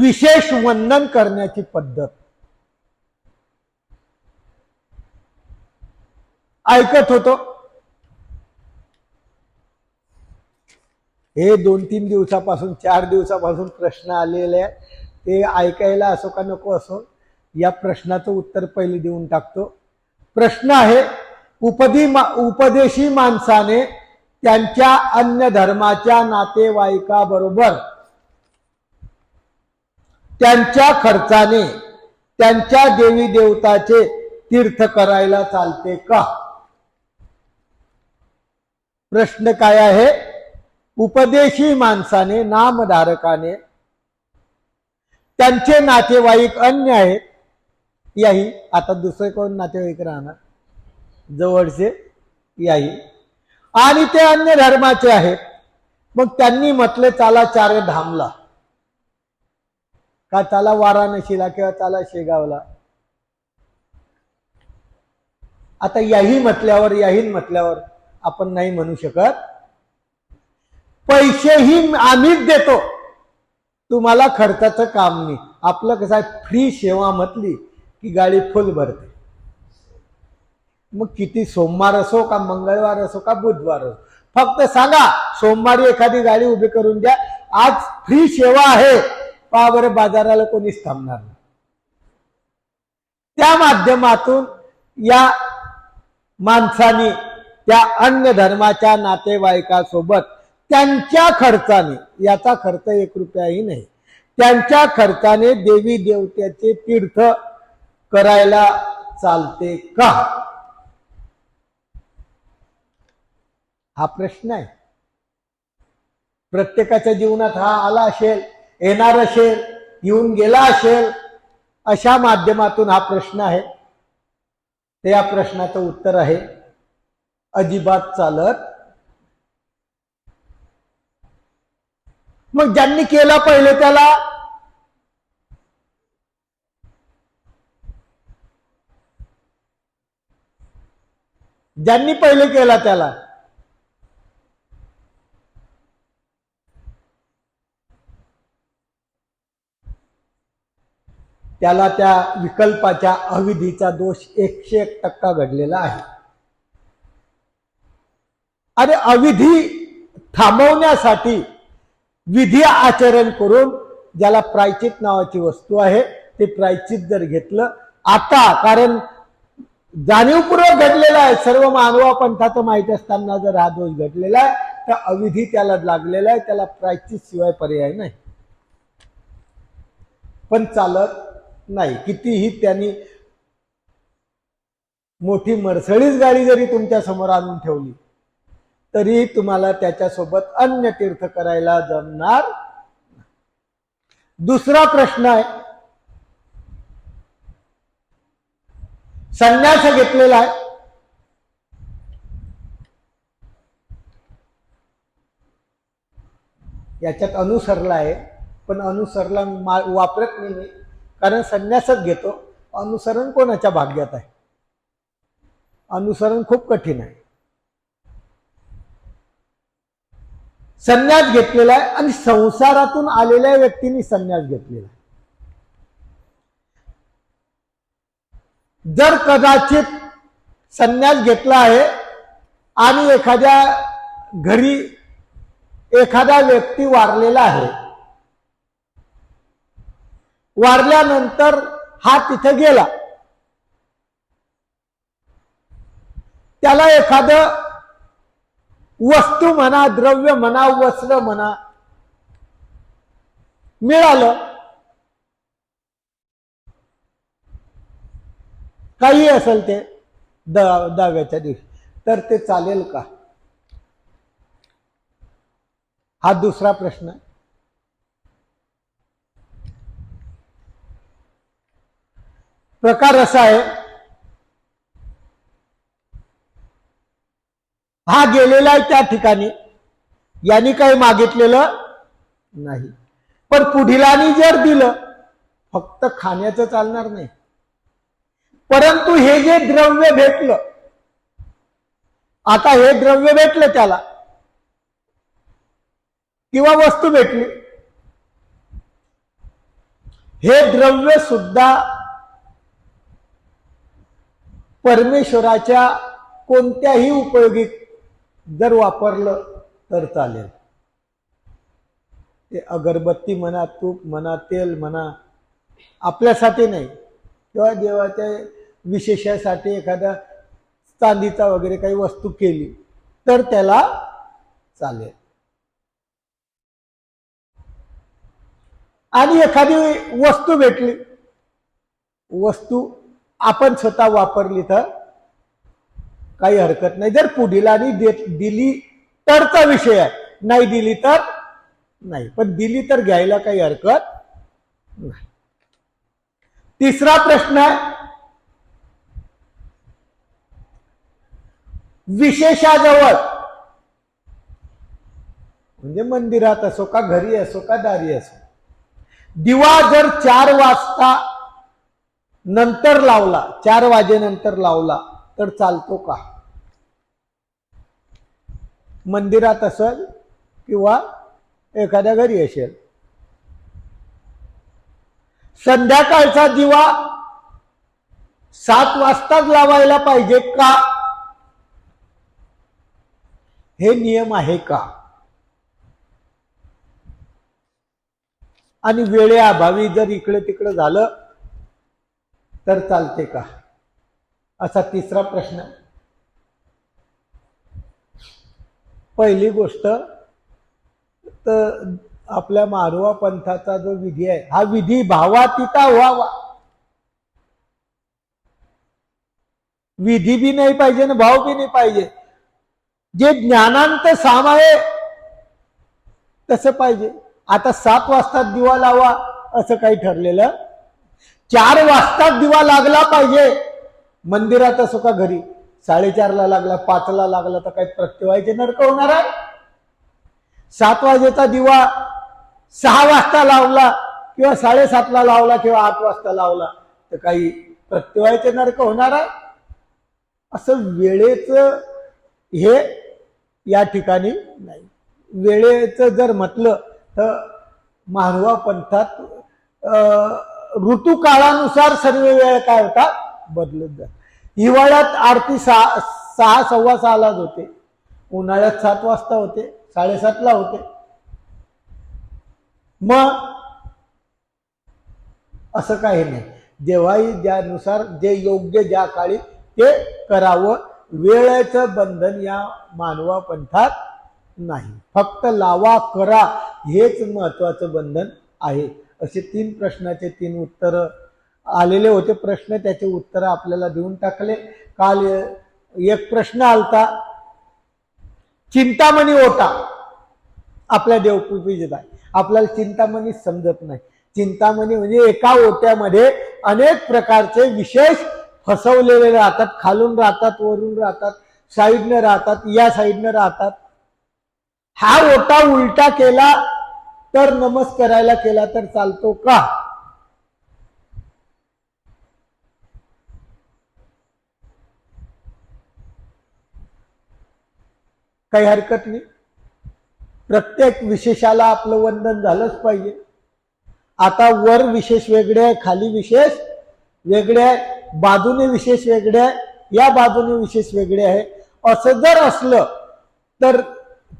विशेष वंदन करण्याची पद्धत. ऐकत होतो. हे दोन तीन दिवसापासून चार दिवसापासून प्रश्न आलेले आहेत. ते ऐकायला असो का नको असो या प्रश्नाचं उत्तर पहिले देऊन टाकतो. प्रश्न आहे उपदी मा उपदेशी माणसाने त्यांच्या अन्य धर्माच्या नातेवाईकाबरोबर त्यांच्या खर्चाने त्यांच्या देवी देवताचे तीर्थ करायला चालते का? प्रश्न काय आहे? उपदेशी माणसाने नामधारकाने त्यांचे नातेवाईक अन्य आहेत. याही आता दुसरे कोण नातेवाईक राहणार? जवळचे याही. आणि ते अन्य धर्माचे आहेत. मग त्यांनी म्हटले चाला चार धामला. का चाला वाराणसीला किंवा चाला शेगावला? आता याही म्हटल्यावर याही म्हटल्यावर आपण नाही म्हणू शकत. पैसेही आम्हीच देतो. तुम्हाला खर्चाचं काम नाही. आपलं कसं आहे फ्री सेवा म्हटली की गाडी फुल भरते. मग किती सोमवार असो का मंगळवार असो का बुधवार असो फक्त सांगा सोमवारी एखादी गाडी उभी करून द्या. आज फ्री सेवा आहे. पहा बरं बाजाराला कोणीच थांबणार नाही. त्या माध्यमातून या माणसाने त्या अन्य धर्माच्या नातेवाईकासोबत त्यांच्या खर्चाने याचा खर्च एक रुपयाही नाही त्यांच्या खर्चाने देवी देवत्याचे तीर्थ करायला चालते का? हा प्रश्न आहे. प्रत्येकाच्या जीवनात हा आला असेल. येणार असेल येऊन गेला असेल अशा माध्यमातून हा प्रश्न आहे. ते या प्रश्नाचं उत्तर आहे अजिबात चालत. मग ज्यांनी केला पहिले त्याला ज्यांनी पहिले केला त्याला त्याला त्या विकल्पाच्या अविधीचा दोष एकशे एक टक्का घडलेला आहे. अरे अविधी थांबवण्यासाठी विधी आचरण करून ज्याला प्रायचित नावाची वस्तू आहे ते प्रायचित जर घेतलं आता कारण जाणीवपूर्वक घडलेला आहे सर्व मानवा पंथाचं माहीत असताना जर हा दोष घडलेला आहे तर अविधी त्याला लागलेला आहे त्याला प्रायचित शिवाय पर्याय नाही. पण चालत नाही कितीही त्यांनी मोठी मरसळीच गाडी जरी तुमच्यासमोर आणून ठेवली तरी तुम्हाला त्याच्यासोबत अन्य तीर्थ करायला जमणार दुसरा प्रश्न आहे संन्यास घेतलेला आहे. याच्यात अनुसरला आहे पण अनुसरला मा- वापरत नाही कारण संन्यासच घेतो. अनुसरण कोणाच्या भाग्यात आहे? अनुसरण खूप कठीण आहे. संन्यास घेतलेला आहे आणि संसारातून आलेल्या व्यक्तींनी संन्यास घेतलेला आहे. जर कदाचित संन्यास घेतला आहे आणि एखाद्या घरी एखादा व्यक्ती वारलेला आहे वारल्यानंतर हा तिथे गेला. त्याला एखाद वस्तू म्हणा द्रव्य म्हणा वस्त्र म्हणा मिळालं. काही असेल ते द दहाव्याच्या दिवशी. तर ते चालेल का? हा दुसरा प्रश्न. प्रकार असा आहे हा गेलेला आहे त्या ठिकाणी. यांनी काही मागितलेलं नाही. पण पुढिलानी जर दिलं फक्त खाण्याचं चालणार नाही. परंतु हे जे द्रव्य भेटलं आता हे द्रव्य भेटलं त्याला. किंवा वस्तू भेटली. हे द्रव्य सुद्धा परमेश्वराच्या कोणत्याही उपयोगी जर वापरलं तर चालेल. ते अगरबत्ती म्हणा तूप म्हणा तेल म्हणा आपल्यासाठी नाही. किंवा देवाच्या विशेषासाठी एखाद्या चांदीचा वगैरे काही वस्तू केली तर त्याला चालेल. आणि एखादी वस्तू भेटली वस्तू आपण स्वतः वापरली तर काही हरकत नाही. जर पुढीलानी देत दिली तरचा विषय आहे. नाही दिली तर नाही. पण दिली तर घ्यायला काही हरकत नाही. तिसरा प्रश्न आहे. विशेषाजवळ. म्हणजे मंदिरात असो का घरी असो का दारी असो. दिवा जर चार वाजता नंतर लावला चार वाजेनंतर लावला तर चालतो का? मंदिरात असेल किंवा एखाद्या घरी असेल. संध्याकाळचा दिवा सात वाजताच लावायला पाहिजे का? हे नियम आहे का? आणि वेळेअभावी जर इकडे तिकडे झालं तर चालते का? असा तिसरा प्रश्न. पहिली गोष्ट तर आपल्या मारवा पंथाचा जो विधी आहे हा विधी भावातीता व्हावा. विधी बी नाही पाहिजे ना भाव बी नाही पाहिजे. जे ज्ञानांत साम आहे तसं पाहिजे. आता सात वाजता दिवा लावा असं काही ठरलेलं चार वाजता दिवा लागला पाहिजे. मंदिरात असो का घरी साडेचारला लागला पाचला लागला तर काही प्रत्यवायचे नरक होणार आहे. सात वाजेचा दिवा सहा वाजता लावला किंवा साडेसातला लावला किंवा आठ वाजता लावला तर काही प्रत्यवायचे नरक होणार आहे. असं वेळेचं हे या ठिकाणी नाही. वेळेचं जर म्हटलं तर मानवा पंथात ऋतुकाळानुसार सर्व वेळ काय होता? बदलत जात. हिवाळ्यात आरती सहा सहा सव्वा सहालाच होते. उन्हाळ्यात सात वाजता होते साडेसातला होते. मग असं काही नाही. जेव्हाही ज्यानुसार जे योग्य ज्या काळी ते करावं वेळेचं बंधन या मानवा पंथात नाही. फक्त लावा करा हेच महत्वाचं बंधन आहे. असे तीन प्रश्नाचे तीन उत्तर आलेले होते. प्रश्न त्याचे उत्तर आपल्याला देऊन टाकले. काल एक प्रश्न आलता. चिंतामणी होता. आपल्या देवपूजेत आहे. आपल्याला चिंतामणी समजत नाही. चिंतामणी म्हणजे एका ओट्यामध्ये अनेक प्रकारचे विशेष फसवलेले राहतात. खालून राहतात वरून राहतात साईडनं राहतात या साईडनं राहतात. हा ओटा उलटा केला तर नमस करायला केला तर चालतो का? काही हरकत नाही. प्रत्येक विशेषाला आपलं वंदन झालंच पाहिजे. आता वर विशेष वेगळे आहे खाली विशेष वेगळे आहे बाजूने विशेष वेगळे आहे या बाजूने विशेष वेगळे आहे. असं जर असलं तर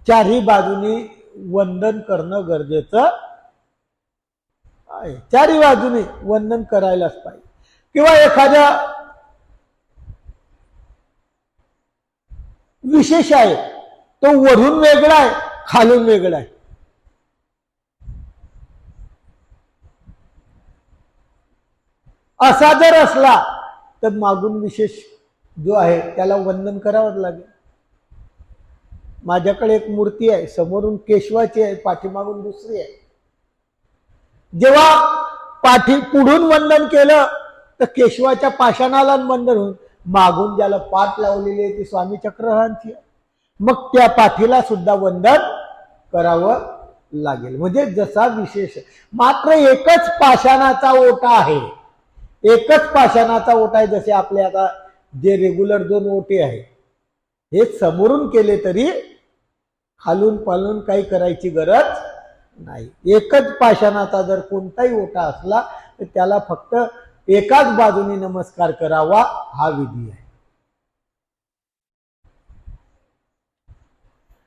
चारही बाजूनी वंदन करणं गरजेचं आहे. चारही बाजूने वंदन करायलाच पाहिजे. किंवा एखाद्या विशेष आहे तो वरून वेगळा आहे खालून वेगळा आहे. असा जर असला तर मागून विशेष जो आहे त्याला वंदन करावंच लागेल. माझ्याकडे एक मूर्ती आहे समोरून केशवाची आहे पाठीमागून दुसरी आहे. जेव्हा पाठी पुढून वंदन केलं तर केशवाच्या पाषाणाला वंदन होऊन मागून ज्याला पाठ लावलेली आहे ती स्वामी चक्रहांची आहे. मग त्या पाठीला सुद्धा वंदन करावं लागेल. म्हणजे जसा विशेष मात्र एकच पाषाणाचा ओटा आहे. एकच पाषाणाचा ओटा आहे जसे आपले आता जे रेग्युलर दोन ओटे आहे हे समोरून केले तरी खालून पालून काही करायची गरज नाही. एकच पाषाणाचा जर कोणताही ओटा असला तर त्याला फक्त एकाच बाजूने नमस्कार करावा हा विधी आहे.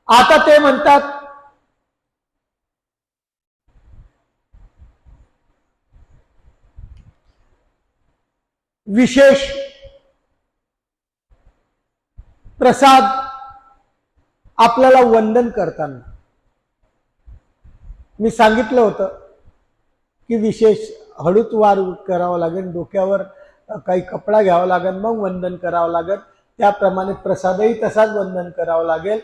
आता ते म्हणतात विशेष प्रसाद आपल्याला वंदन करताना. मी सांगितलं होतं की विशेष हळूच वार करावं लागेल डोक्यावर काही कपडा घ्यावा लागेल मग वंदन करावं लागेल. त्याप्रमाणे प्रसादही तसाच वंदन करावं लागेल.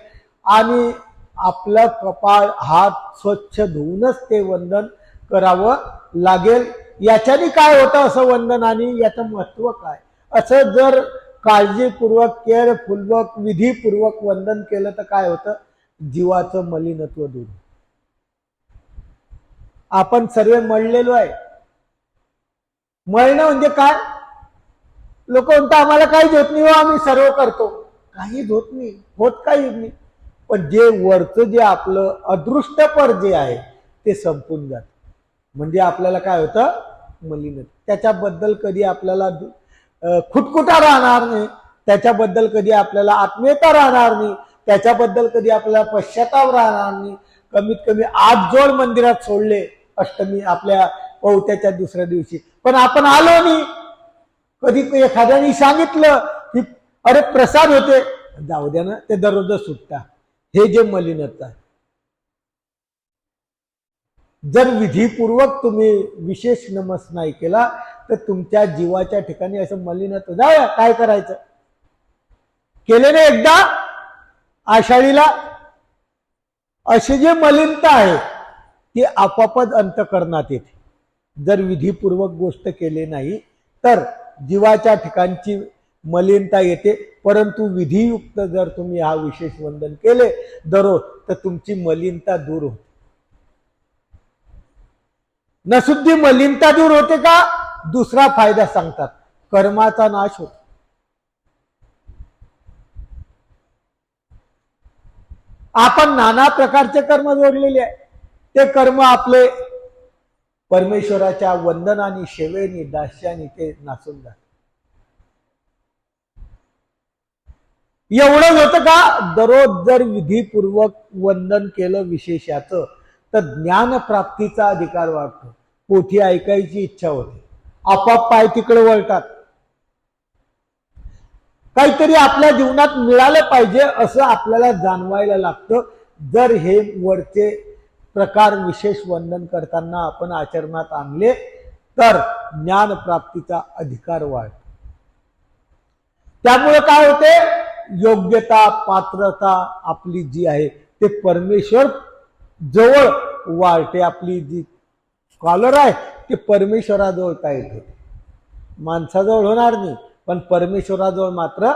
आणि आपलं कपाळ हात स्वच्छ धुवूनच ते वंदन करावं लागेल. याच्याने काय होतं असं वंदन आणि याचं महत्त्व काय? असं जर काळजीपूर्वक केअरपूर्वक विधीपूर्वक वंदन केलं तर काय होतं? जीवाचं मलिनत्व दूर आपण सर्व मळलेलो आहे. मळणं म्हणजे काय? लोक म्हणतात आम्हाला काहीच होत नाही हो आम्ही सर्व करतो. काहीच होत नाही होत काही नाही. पण जे वरचं जे आपलं अदृष्टपर जे आहे ते संपून जात. म्हणजे आपल्याला काय होतं? मलिन त्याच्याबद्दल कधी आपल्याला खुटखुटा राहणार नाही. त्याच्याबद्दल कधी आपल्याला आत्मीयता राहणार नाही. त्याच्याबद्दल कधी आपल्याला पश्चाताप राहणार नाही. कमीत कमी आठ जोड मंदिरात सोडले अष्टमी आपल्या पवत्याच्या दुसऱ्या दिवशी. पण आपण आलो नाही. कधी एखाद्याने सांगितलं की अरे प्रसाद होते. जाऊ द्या ना ते दररोज सुटता. हे जे मलिनता आहे. जर विधीपूर्वक तुम्ही विशेष नमस नाही केला तर तुमच्या जीवाच्या ठिकाणी असं मलिनत्व जाऊया काय करायचं? केले ना एकदा आषाढीला अशी जी मलिनता आहे ती आपापद अंतकरणात येते. जर विधीपूर्वक गोष्ट केली नाही तर जीवाच्या ठिकाणची मलिनता येते. परंतु विधियुक्त जर तुम्ही हा विशेष वंदन केले दररोज तर तुमची मलिनता दूर होते. नसुद्धी मलिनता दूर होते का? दुसरा फायदा सांगतात कर्माचा नाश होतो. आपण नाना प्रकारचे कर्म जोडलेले आहे. ते कर्म आपले परमेश्वराच्या वंदनानी शेवेनी दास्यानी ते नाचून जात एवढंच होतं का? दररोज जर विधीपूर्वक वंदन केलं विशेषाचं तर ज्ञानप्राप्तीचा अधिकार वाढतो. पोथी ऐकायची इच्छा होते. आपाप पाय तिकडे वळतात. काहीतरी आपल्या जीवनात मिळालं पाहिजे असं आपल्याला जाणवायला लागतं. जर हे वरचे प्रकार विशेष वंदन करताना आपण आचरणात आणले तर ज्ञान प्राप्तीचा अधिकार वाढतो. त्यामुळे काय होते? योग्यता पात्रता आपली जी आहे ते परमेश्वर जवळ वाढते. आपली जी स्कॉलर आहे की परमेश्वराजवळ ताईट होते माणसाजवळ होणार नाही पण परमेश्वराजवळ मात्र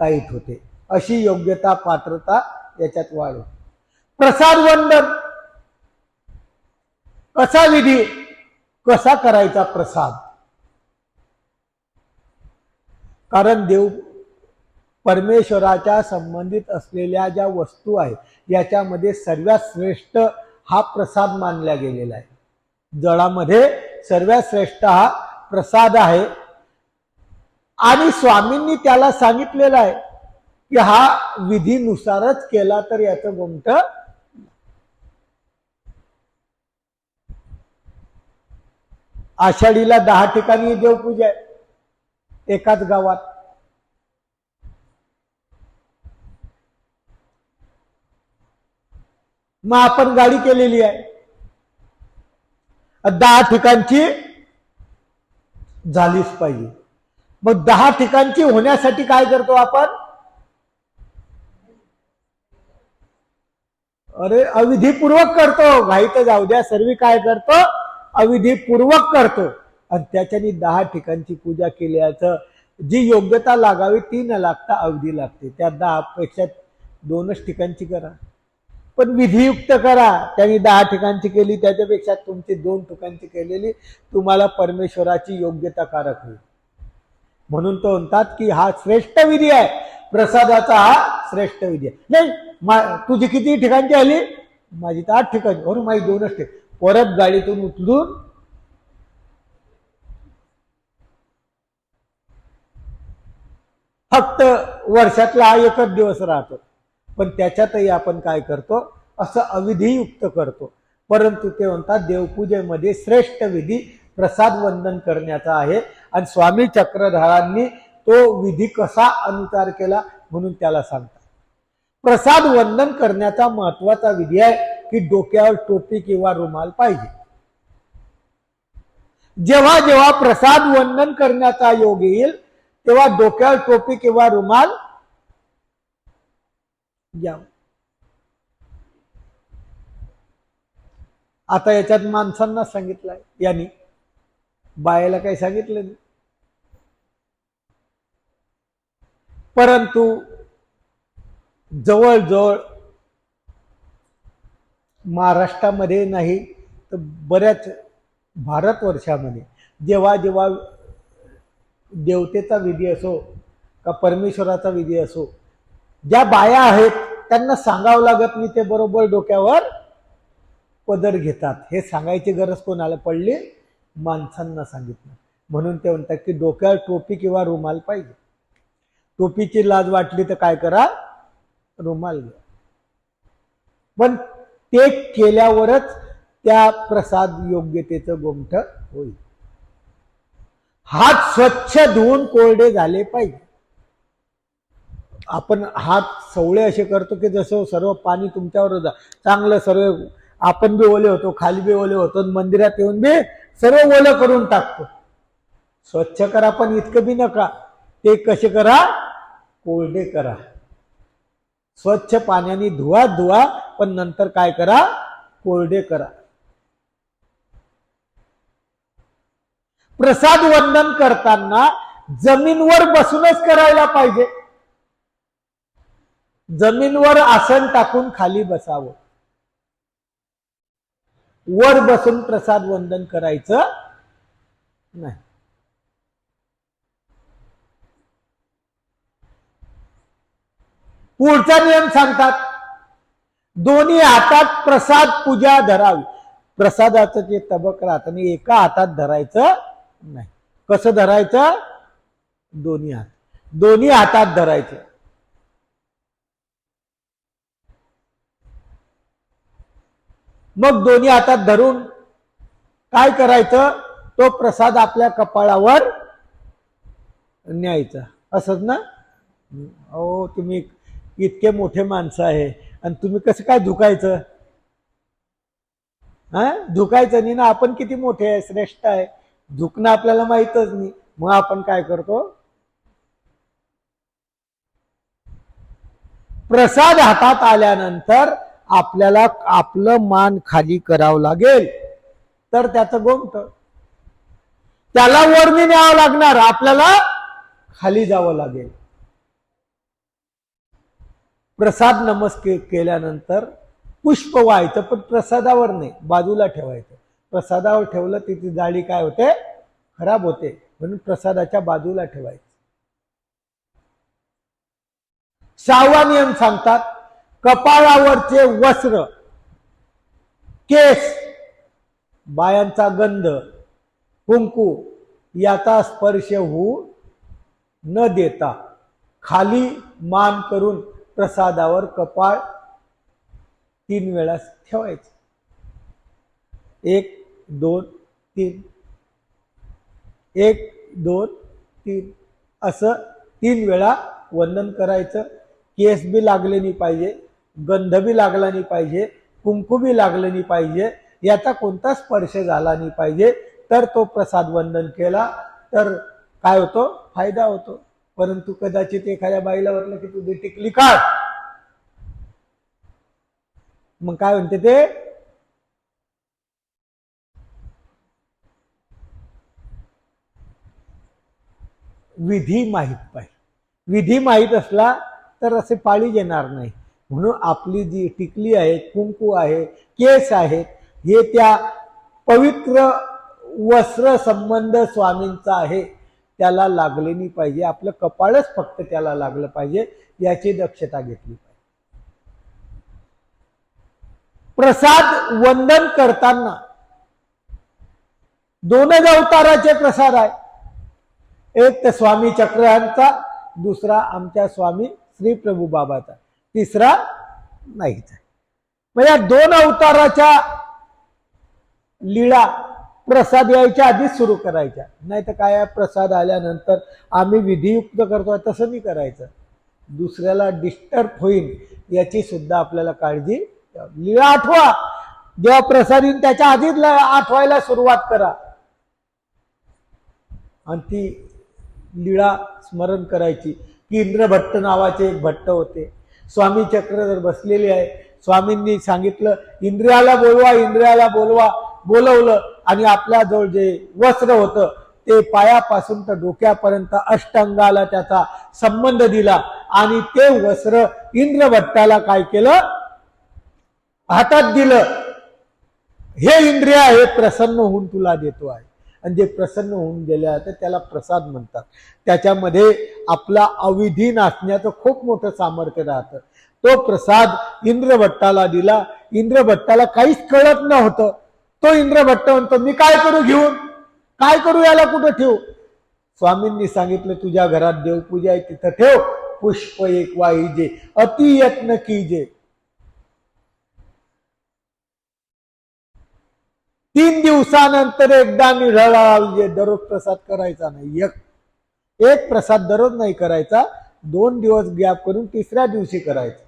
ताईट होते अशी योग्यता पात्रता याच्यात वाढ होते. प्रसाद वंदन. कसा विधी? कसा करायचा प्रसाद? कारण देव परमेश्वराच्या संबंधित असलेल्या ज्या वस्तू आहेत याच्यामध्ये सर्वात श्रेष्ठ हा प्रसाद मानला गेलेला आहे. जळामध्ये सर्वात श्रेष्ठ हा प्रसाद आहे. आणि स्वामींनी त्याला सांगितलेलं आहे की हा विधीनुसारच केला तर याचं गोमट आषाढीला दहा ठिकाणी देवपूजा आहे. एकाच गावात. मग आपण गाडी केलेली आहे. दहा ठिकाणची झालीच पाहिजे. मग दहा ठिकाणची होण्यासाठी काय करतो आपण? अरे अविधीपूर्वक करतो. घाई तर जाऊ द्या. सर्व काय करतो? अविधीपूर्वक करतो. आणि त्याच्यानी दहा ठिकाणची पूजा केल्याचं जी योग्यता लागावी ती न लागता अवधी लागते. त्या दहा पेक्षा दोनच ठिकाणची करा. पण विधियुक्त करा. त्यांनी दहा ठिकाणची केली त्याच्यापेक्षा तुमची दोन ठिकाणची केलेली तुम्हाला परमेश्वराची योग्यता कारक होईल. म्हणून तो म्हणतात की हा श्रेष्ठ विधी आहे. प्रसादाचा हा श्रेष्ठ विधी आहे. नाही तुझी किती ठिकाणची आली? माझी तर आठ ठिकाणी. बरोबर माझी दोनच ठिकाणी. परत गाडीतून उचलून फक्त वर्षातला हा एकच दिवस राहतो. पण त्याच्यातही आपण काय करतो? असं अविधीयुक्त करतो. परंतु ते म्हणतात देवपूजेमध्ये श्रेष्ठ विधी प्रसाद वंदन करण्याचा आहे. आणि स्वामी चक्रधारांनी तो विधी कसा अनुसार केला म्हणून त्याला सांगतात. प्रसाद वंदन करण्याचा महत्त्वाचा विधी आहे की डोक्यावर टोपी किंवा रुमाल पाहिजे. जेव्हा जेव्हा प्रसाद वंदन करण्याचा योग येईल तेव्हा डोक्यावर टोपी किंवा रुमाल या. आता याच्यात माणसांना सांगितलंय. यांनी. बायाला काही सांगितलं नाही. परंतु जवळजवळ महाराष्ट्रामध्ये नाही तर बऱ्याच भारतवर्षामध्ये जेव्हा जेव्हा देवतेचा विधी असो का परमेश्वराचा विधी असो ज्या बाया आहेत त्यांना सांगावं लागत नाही ते बरोबर डोक्यावर पदर घेतात. हे सांगायची गरज कोणाला पडली? माणसांना सांगितलं. म्हणून ते म्हणतात की डोक्यावर टोपी किंवा रुमाल पाहिजे. टोपीची लाज वाटली तर काय करा? रुमाल घ्या. पण ते केल्यावरच त्या प्रसाद योग्यतेचं गोमठ होईल. हात स्वच्छ धुवून कोरडे झाले पाहिजे. आपण हात सवळे असे करतो की जसं सर्व पाणी तुमच्यावर चांगलं सर्व आपण बी ओले होतो खाली बी ओले होतो आणि मंदिरात येऊन बी सर्व ओलं करून टाकतो. स्वच्छ करा पण इतकं बी नका. ते कसे करा? कोरडे करा. स्वच्छ पाण्याने धुवा धुवा पण नंतर काय करा? कोरडे करा. प्रसाद वंदन करताना जमीनवर बसूनच करायला पाहिजे. जमीनवर आसन टाकून खाली बसावं. वर बसून प्रसाद वंदन करायचं नाही. पुढचा नियम सांगतात दोन्ही हातात प्रसाद पूजा धरावी. प्रसादाचं जे तबक राहत आणि एका हातात धरायचं नाही. कसं धरायचं? दोन्ही हात. दोन्ही हातात धरायचं. मग दोन्ही हातात धरून काय करायचं? तो प्रसाद आपल्या कपाळावर न्यायचा. असंच ना? अहो तुम्ही इतके मोठे माणसं आहे. आणि तुम्ही कसं काय धुकायचं? हा? धुकायचं नाही ना? आपण किती मोठे आहे श्रेष्ठ आहे. धुकणं आपल्याला माहीतच नाही. मग आपण काय करतो? प्रसाद हातात आल्यानंतर आपल्याला आपलं मान खाली करावं लागेल. तर त्याचं गोमत. त्याला वरणी न्यावं लागणार आपल्याला खाली जावं लागेल. प्रसाद नमस्कार केल्यानंतर पुष्प व्हायचं पण प्रसादावर नाही बाजूला ठेवायचं. प्रसादावर ठेवलं तिची जाळी काय होते? खराब होते म्हणून प्रसादाच्या बाजूला ठेवायचं. सहावा नियम सांगतात कपाळावरचे वस्त्र केस बायांचा गंध कुंकू याचा स्पर्श होऊ न देता खाली मान करून प्रसादावर कपाळ तीन वेळा ठेवायचं. एक दोन तीन. एक दोन तीन. असं तीन वेळा वंदन करायचं. केस बी लागले नाही पाहिजे. गंध बी लागला नाही पाहिजे कुंकू बी लागलं नाही पाहिजे याचा कोणता स्पर्श झाला नाही पाहिजे तर तो प्रसाद वंदन केला तर काय होतो? फायदा होतो. परंतु कदाचित एखाद्या बाईला वाटलं की तुझी टिकली काढ. मग काय म्हणते ते? विधी माहीत पाहिजे. विधी माहीत असला तर असे पाळी येणार नाही. म्हणून आपली जी टिकली आहे कुंकू आहे केस आहेत हे त्या पवित्र वस्त्र संबंध स्वामींचा आहे. त्याला लागले नाही पाहिजे. आपलं कपाळच फक्त त्याला लागलं पाहिजे. याची दक्षता घेतली पाहिजे. प्रसाद वंदन करताना दोनच अवताराचे प्रसाद आहे. एक तर स्वामी चक्रांचा दुसरा आमच्या स्वामी श्री प्रभू बाबाचा. तिसरा नाहीच आहे. मग या दोन अवताराच्या लीळा प्रसाद यायच्या आधीच सुरू करायच्या. नाही तर काय प्रसाद आल्यानंतर आम्ही विधियुक्त करतो तसं नाही करायचं. दुसऱ्याला डिस्टर्ब होईल याची सुद्धा आपल्याला काळजी घ्यावी. लीळा आठवा. जेव्हा प्रसाद येऊन त्याच्या आधीच आठवायला सुरुवात करा. आणि ती लीळा स्मरण करायची. की इंद्रभट्ट नावाचे एक भट्ट होते. स्वामी चक्र जर बसलेले आहे स्वामींनी सांगितलं इंद्रियाला बोलवा इंद्रियाला बोलवा बोलवलं आणि आपल्या जवळ जे वस्त्र होतं ते पायापासून तर डोक्यापर्यंत अष्टांगाला त्याचा संबंध दिला आणि ते वस्त्र इंद्रभट्टाला काय केलं? हातात दिलं. हे इंद्रिया हे प्रसन्न होऊन तुला देतो आहे. आणि जे प्रसन्न होऊन गेले आहे तर त्याला प्रसाद म्हणतात. त्याच्यामध्ये आपला अविधी नाचण्याचं खूप मोठं सामर्थ्य राहतं. तो प्रसाद इंद्रभट्टाला दिला. इंद्रभट्टाला काहीच कळत नव्हतं. तो इंद्रभट्ट म्हणतो मी काय करू घेऊन? काय करू याला कुठं ठेवू? स्वामींनी सांगितलं तुझ्या घरात देवपूजा आहे तिथं ठेव. पुष्प एक वाहिजे अतियत्न की कीजे. तीन दिवसानंतर एकदा निढळा म्हणजे दररोज प्रसाद करायचा नाही. एक एक प्रसाद दररोज नाही करायचा. दोन दिवस गॅप करून तिसऱ्या दिवशी करायचं.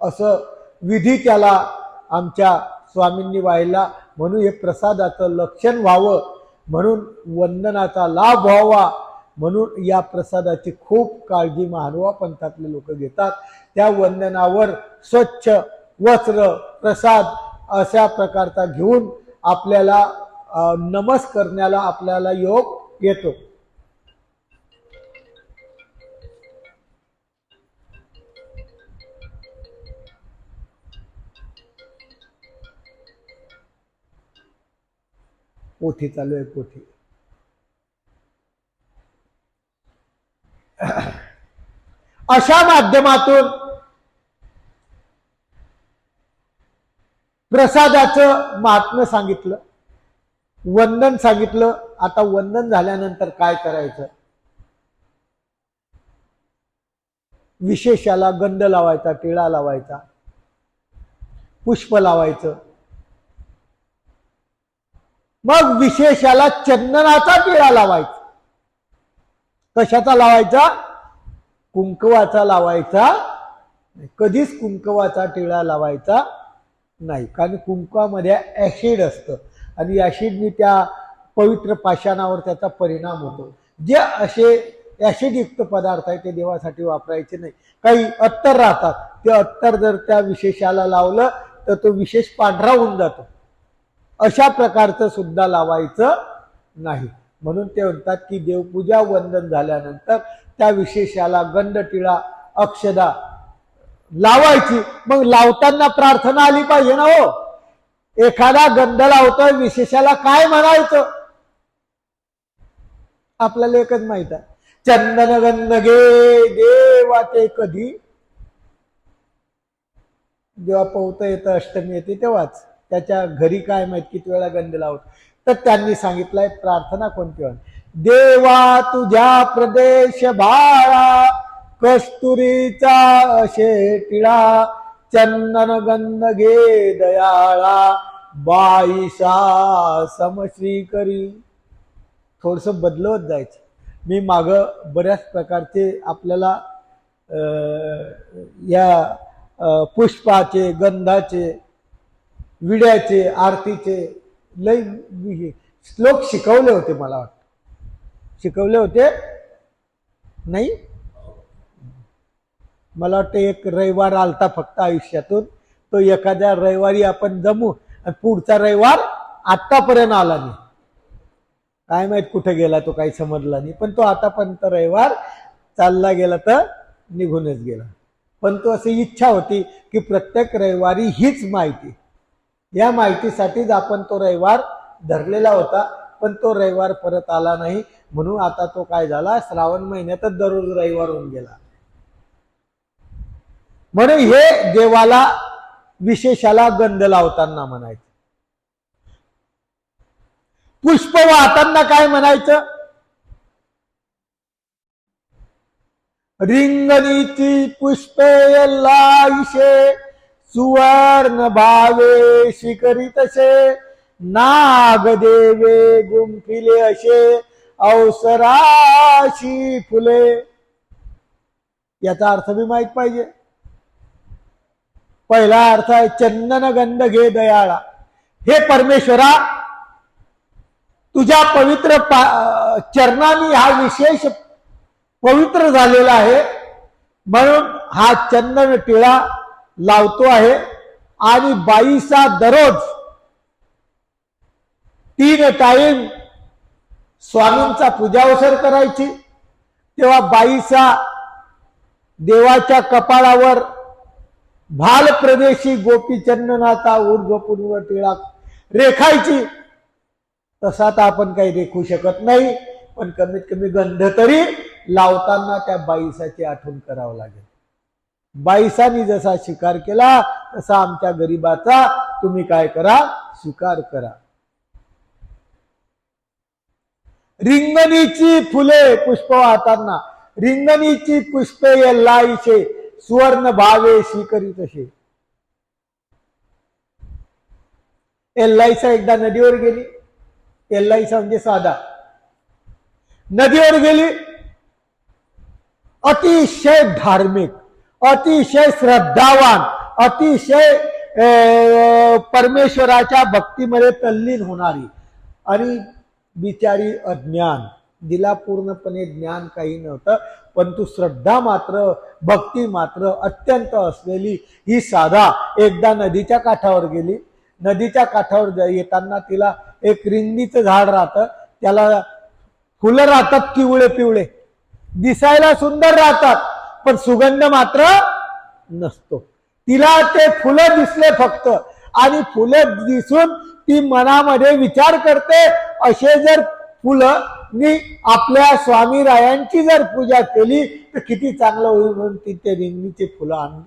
असं विधी त्याला आमच्या स्वामींनी वाहिला. म्हणून हे प्रसादाचं लक्षण व्हावं. म्हणून वंदनाचा लाभ व्हावा. म्हणून या प्रसादाची खूप काळजी महानुवा पंथातले लोक घेतात. त्या वंदनावर स्वच्छ वस्त्र प्रसाद अशा प्रकारचा घेऊन आपल्याला नमस करण्याला आपल्याला योग येतो. पोथी चालू आहे पोथी. अशा माध्यमातून प्रसादाचं महात्म्य सांगितलं. वंदन सांगितलं. आता वंदन झाल्यानंतर काय करायचं? विशेषाला गंध लावायचा टिळा लावायचा पुष्प लावायचं. मग विशेषाला चंदनाचा टिळा लावायचा. कशाचा लावायचा? कुंकवाचा लावायचा. कधीच कुंकवाचा टिळा लावायचा नाही. कारण कुंकवामध्ये ॲसिड असतं. आणि ॲसिडनी त्या पवित्र पाषाणावर त्याचा परिणाम होतो. जे असे ॲसिडयुक्त पदार्थ आहे ते देवासाठी वापरायचे नाही. काही अत्तर राहतात. ते अत्तर जर त्या विशेषाला लावलं तर तो विशेष पांढरा होऊन जातो. अशा प्रकारचं सुद्धा लावायचं नाही. म्हणून ते म्हणतात की देवपूजा वंदन झाल्यानंतर त्या विशेषाला गंध टिळा अक्षदा लावायची. मग लावताना प्रार्थना आली पाहिजे ना हो. एखादा गंध लावतोय विशेषाला काय म्हणायचं? आपल्याला एकच माहीत आहे. चंदन गंध गे देवा ते कधी? जेव्हा पवता येतं अष्टमी येते तेव्हाच. त्याच्या घरी काय माहीत किती वेळा गंध लावत. तर त्यांनी सांगितलंय प्रार्थना कोणती होईल देवा तुझ्या प्रदेश बाळा कस्तुरीचा शेटिळा चंदन गंध घे दयाळा बाईसा समश्री करी थोडस बदलवत जायचं. मी माग बऱ्याच प्रकारचे आपल्याला या पुष्पाचे गंधाचे विड्याचे आरतीचे लय श्लोक शिकवले होते मला वाटतं. शिकवले होते? नाही? मला वाटतं एक रविवार आलता फक्त आयुष्यातून. तो एखाद्या रविवारी आपण जमू आणि पुढचा रविवार आतापर्यंत आला नाही. काय माहीत कुठे गेला तो काही समजला नाही. पण तो आतापर्यंत रविवार चालला गेला तर निघूनच गेला. पण तो अशी इच्छा होती की प्रत्येक रविवारी हीच माहिती. या माहितीसाठीच आपण तो रविवार धरलेला होता पण तो रविवार परत आला नाही. म्हणून आता तो काय झाला श्रावण महिन्यातच दररोज रविवार होऊन गेला. म्हणून हे देवाला विशेषाला गंध लावताना म्हणायचं. पुष्प वाहताना काय म्हणायचं? रिंगणीची पुष्पे लाईशे सुवर्ण भावे श्रीकरी तसे नाग देवे गुंफिले असे अवसराशी फुले. याचा अर्थ बी माहीत पाहिजे. पहिला अर्थ आहे चंदन गंध घे दयाळा. हे परमेश्वरा तुझ्या पवित्र पा- चरणाने हा विशेष पवित्र झालेला आहे. म्हणून हा चंदन टिळा लावतो आहे. आणि बाईचा दररोज तीन टाईम स्वामींचा पूजावसर करायची. तेव्हा बाईचा देवाच्या कपाळावर भाल प्रदेशी गोपीचंदनाचा ऊर्ध्वपूर्व टिळा रेखायची. तसा तर आपण काही रेखू शकत नाही पण कमीत कमी गंध तरी लावताना त्या बाईसाची आठवण करावं लागेल. बाईसानी जसा शिकार केला तसा आमच्या गरीबाचा तुम्ही काय करा? स्वीकार करा. रिंगणीची फुले पुष्प वाहताना रिंगणीची पुष्पे लाईशे सुवर्ण भावे स्वीकरीत तसे एल्लाईसा एकदा नदीवर गेली. एल्लाईसा म्हणजे साधा. नदीवर गेली. अतिशय धार्मिक अतिशय श्रद्धावान अतिशय अं, परमेश्वराच्या भक्तीमध्ये तल्लीन होणारी आणि बिचारी अज्ञान. दिला पूर्णपणे ज्ञान काही नव्हतं परंतु श्रद्धा मात्र भक्ती मात्र अत्यंत असलेली ही साधा एकदा नदीच्या काठावर गेली. नदीच्या काठावर येताना तिला एक रिंगणीचं झाड राहतं. त्याला फुलं राहतात पिवळे पिवळे. दिसायला सुंदर राहतात पण सुगंध मात्र नसतो. तिला ते फुलं दिसले फक्त. आणि फुलं दिसून ती मनामध्ये विचार करते असे जर फुलं मी आपल्या स्वामी रायांची जर पूजा केली तर किती चांगलं होईल म्हणून तिथे रिंगणीची फुलं आणली.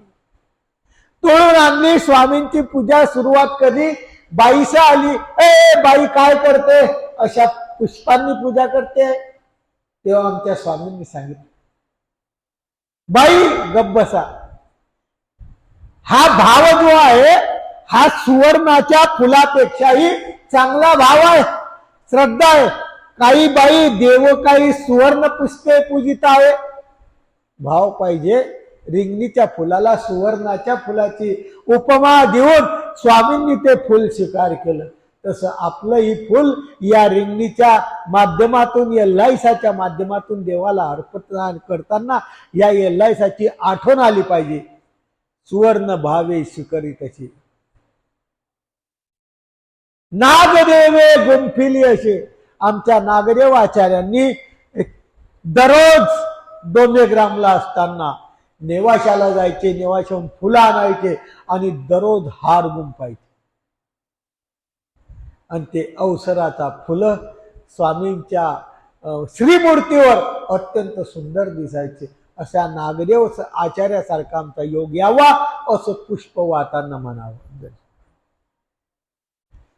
तोडून आणली स्वामींची पूजा सुरुवात कधी? बाईसा आली ए बाई काय करते? अशा पुष्पांनी पूजा करते. तेव्हा आमच्या स्वामींनी सांगितलं बाई गब्बसा हा भाव जो आहे हा सुवर्णाच्या फुलापेक्षाही चांगला भाव आहे श्रद्धा आहे. काही बाई देव काही सुवर्ण पुष्पे पूजित आहे भाव पाहिजे रिंगणीच्या फुलाला सुवर्णाच्या फुलाची उपमा देऊन स्वामींनी ते फुल स्वीकार केलं. तसं आपलं ही फुल या रिंगणीच्या माध्यमातून एल्लायसाच्या माध्यमातून देवाला अर्पण करताना या एल्लायसाची आठवण आली पाहिजे. सुवर्ण भावे स्वीकरित तशी. नागदेवे गुंफिली असे. आमच्या नागदेव आचार्यांनी दररोज डोंबेग्रामला असताना नेवाशाला जायचे नेवाशाहून फुलं आणायचे आणि दररोज हार गुंपायचे आणि ते अवसराचा फुलं स्वामींच्या श्रीमूर्तीवर अत्यंत सुंदर दिसायचे. अशा नागदेव आचार्यासारखा आमचा योग यावा असं पुष्प वातांना म्हणावं.